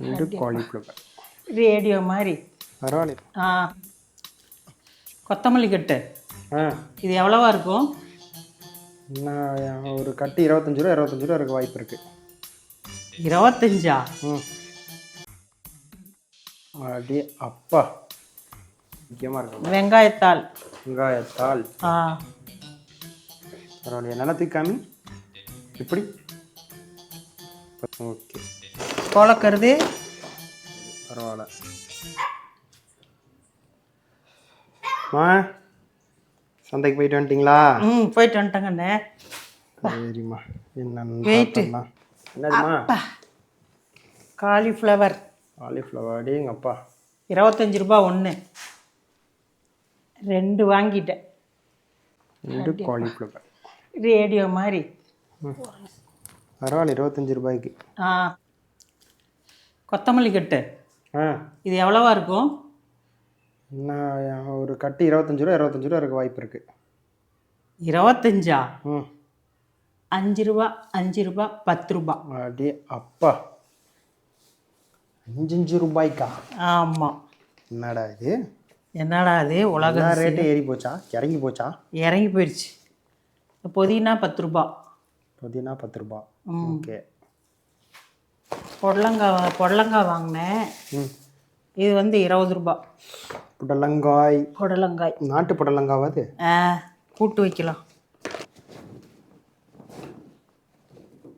ரெண்டு cauliflower radio மாதிரி. பரவாயில்ல. ஆ. கொத்தமல்லி கட்டு. ஆ. இது எவ்வளவா இருக்கும்? நான் ஒரு கட்டு இருபத்தஞ்சு ரூபா இருபத்தஞ்சு ரூபா இருக்க வாய்ப்பு இருக்குது இருபத்தஞ்சா? ம். அப்படியே அப்பா. முக்கியமாக இருக்கும் வெங்காயத்தாள். வெங்காயத்தாள். ஆ. பரவாயில்லையா நல்லா தூக்காமி எப்படி ஓகே. கோலக்கருது. பரவாயில்ல. மா சந்தைக்கு போயிட்டு வந்துட்டீங்களா? ம் போயிட்டு வந்துட்டேங்கண்ணே சரிம்மா. பார்த்தோம்னா. என்னதும்மா? காலிஃப்ளவர். காலிஃப்ளவர் அடி எங்கள் அப்பா. இருபத்தஞ்சி ரூபா ஒன்று ரெண்டு வாங்கிட்டேன். ரெண்டு காலிஃப்ளவர். ரேடியோ மாதிரி. பரவாயில்ல இருபத்தஞ்சி ரூபாய்க்கு. ஆ. கொத்தமல்லி கட்டு. ஆ. இது எவ்வளவா இருக்கும்? நான் ஒரு கட்டு இருபத்தஞ்சு ரூபா இருபத்தஞ்சு ரூபா இருக்க வாய்ப்பு இருக்குது இருபத்தஞ்சா? ம். அஞ்சு ரூபா அஞ்சு ரூபா பத்து ரூபா. அடி அப்பா. அஞ்சஞ்சு ரூபாய்க்கா? ஆமாம் என்னடா இது? என்னடா அது உலகம் ரேட்டும் ஏறி போச்சா? இறங்கி போச்சா? இறங்கி போயிடுச்சு புதினா பத்து ரூபா. புதினா பத்து ரூபா. ஓகே. புடலங்காய் புடலங்காய் வாங்கினேன். ம். இது வந்து இருபது ரூபா. புடலங்காய். புடலங்காய். நாட்டு புடலங்காவாது ஆ கூட்டு வைக்கலாம்.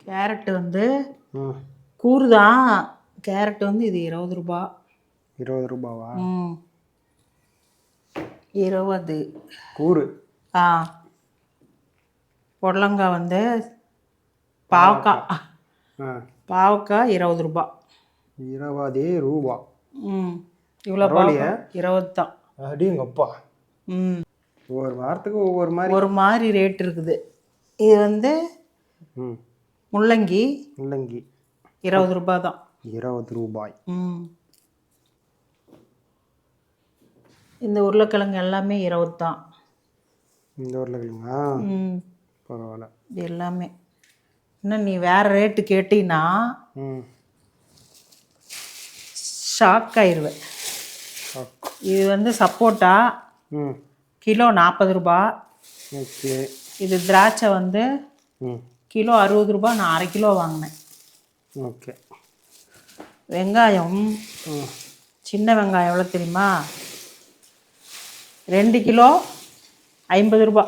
கேரட் வந்து கூறு தான் கேரட் வந்து இது இருபது ரூபா. இருபது ரூபாவா? ம். இருபது. கூறு. ஆ. புடலங்காய் வந்து பாவக்காய். ஆ. பாவக்காய் இருபது ரூபா. இருபதே ரூபா. ம் இவ்வளோ பரவாயில்லையே. இருபது தான். அடி எங்கள் அப்பா ம். ஒவ்வொரு வாரத்துக்கு ஒவ்வொரு மாதிரி. ஒரு மாதிரி ரேட் இருக்குது. இது வந்து ம். முள்ளங்கி முள்ளங்கி. இருபது ரூபா தான். இருபது ரூபாய். ம். இந்த உருளைக்கிழங்கு எல்லாமே இருபது தான். இந்த உருளைக்கிழங்கா? ம். பரவாயில்ல. இது எல்லாமே. இன்னும் நீ வேறு ரேட்டு கேட்டீங்கன்னா ம். ஷாக் ஆயிடுவேன் இது வந்து சப்போட்டா கிலோ நாற்பது ரூபா. ஓகே. இது திராட்சை வந்து கிலோ அறுபது ரூபா நான் அரை கிலோ வாங்கினேன். ஓகே. வெங்காயம். சின்ன வெங்காயம் எவ்வளோ தெரியுமா? ரெண்டு கிலோ ஐம்பது ரூபா.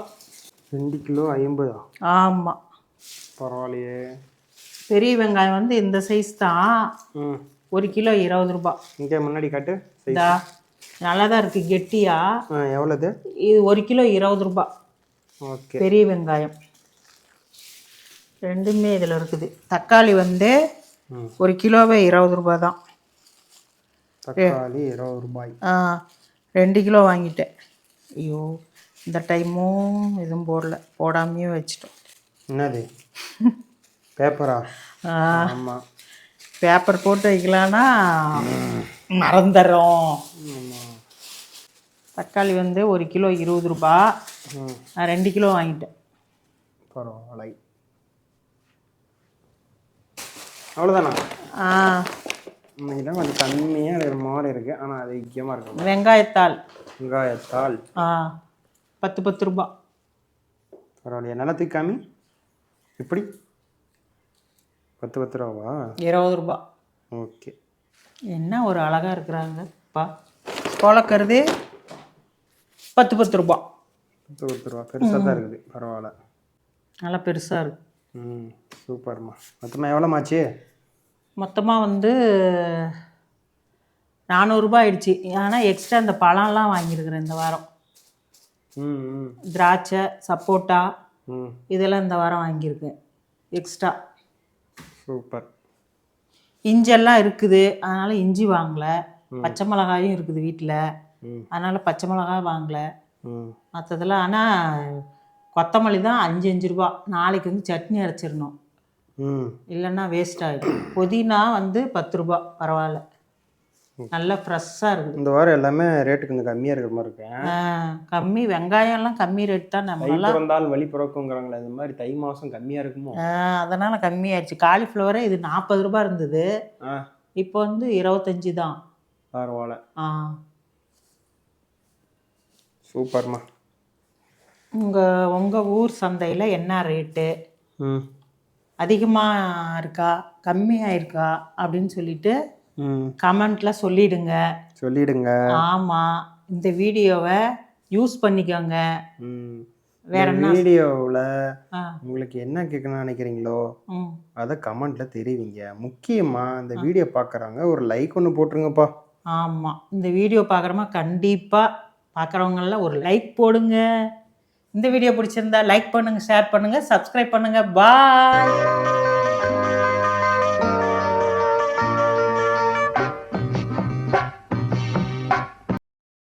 ரெண்டு கிலோ ஐம்பதா? ஆமாம் பரவாயில்லையே. பெரிய வெங்காயம் வந்து இந்த சைஸ் தான். ஒரு கிலோ இருபது ரூபா. இங்கே முன்னாடி காட்டு நல்லா தான் இருக்குது கெட்டியா? ஆ எவ்வளோது இது? ஒரு கிலோ இருபது ரூபா. ஓகே. பெரிய வெங்காயம். ரெண்டுமே இதில் இருக்குது. தக்காளி வந்து ஒரு கிலோவே இருபது ரூபா தான். தக்காளி இருபது ரூபாய். ஆ ரெண்டு கிலோ வாங்கிட்டேன். ஐயோ இந்த டைமும் எதுவும் போடல. போடாமையே வச்சிட்டோம். என்னது? பேப்பரா? ஆமாம் பேப்பர் போட்டு வைக்கலான்னா மறந்துடுறோம். தக்காளி வந்து ஒரு கிலோ இருபது ரூபா. நான் ரெண்டு கிலோ வாங்கிட்டேன். பரவாயில்லை அவ்வளோதானா ஆ. இன்னைக்கு தான் கொஞ்சம் கம்மியாக இருக்கிற மாதிரி இருக்குது ஆனால் அது முக்கியமாக இருக்கும் வெங்காயத்தாள். வெங்காயத்தாள். ஆ. பத்து பத்து ரூபா. பரவாயில்லையா. நல்லா தூக்காமி எப்படி பத்து பத்து ரூபாவா? இருபது ரூபா. ஓகே. என்ன ஒரு அழகாக இருக்கிறாங்கப்பா கோலக்கருது பத்து பத்து ரூபா. பத்து பத்து ரூபா. பெருசாக தான் இருக்குது. பரவாயில்ல. நல்லா பெருசாக இருக்கு. ம் சூப்பர்மா. மொத்தமாக எவ்வளோமாச்சு? மொத்தமாக வந்து நானூறுரூபா ஆயிடுச்சு. ஆனால் எக்ஸ்ட்ரா இந்த பழம்லாம் வாங்கியிருக்கிறேன் இந்த வாரம். திராட்சை சப்போட்டா இதெல்லாம் இந்த வாரம் வாங்கியிருக்கேன். Extra super. இஞ்செல்லாம் இருக்குது. அதனால் இஞ்சி வாங்கலை. பச்சை மிளகாயும் இருக்குது வீட்டில் அதனால் பச்சை மிளகாய் வாங்கலை. மற்றதெல்லாம் ஆனால் கொத்தமல்லி தான் அஞ்சு அஞ்சு ரூபா. நாளைக்கு வந்து சட்னி அரைச்சிடணும். இல்லைன்னா வேஸ்ட் ஆகிடும் புதினா வந்து பத்து ரூபா. பரவாயில்ல. நல்லா ஃப்ரெஷ்ஷாக இருக்குது இந்த வாரம் எல்லாமே ரேட்டு கொஞ்சம் கம்மியாக இருக்கிற மாதிரி இருக்கேன் ஆ, கம்மி வெங்காயம்லாம் கம்மி ரேட் தான். தை நம்மளாம் பிறந்தால் வழி பிறக்குங்கிறாங்களே இந்த மாதிரி தை மாதம் கம்மியாக இருக்குமோ? அதனால் கம்மியாயிடுச்சு. காலிஃப்ளவரே இது நாற்பது ரூபா இருந்தது. இப்போ வந்து இருபத்தஞ்சி தான். பரவாயில்ல. ஆ. சூப்பர்மா. உங்கள் உங்கள் ஊர் சந்தையில் என்ன ரேட்டு ம். அதிகமாக இருக்கா? கம்மியாக இருக்கா அப்படின்னு சொல்லிட்டு ம். கமெண்ட்டில் சொல்லிடுங்க. சொல்லிடுங்க. ஆமாம் இந்த வீடியோவை யூஸ் பண்ணிக்கோங்க. ம். வேற என்ன? வீடியோவில் உங்களுக்கு என்ன கேட்கணும்னு நினைக்கிறீங்களோ அதை கமெண்ட்ல தெரிவிங்க. முக்கியமாக இந்த வீடியோ பார்க்குறாங்க ஒரு லைக் ஒன்று போட்டுருங்கப்பா. ஆமாம் இந்த வீடியோ பார்க்குறோமா கண்டிப்பாக பார்க்குறவங்களாம் ஒரு லைக் போடுங்க. இந்த வீடியோ பிடிச்சிருந்தா லைக் பண்ணுங்கள் ஷேர் பண்ணுங்கள் சப்ஸ்கிரைப் பண்ணுங்கள் பாய்.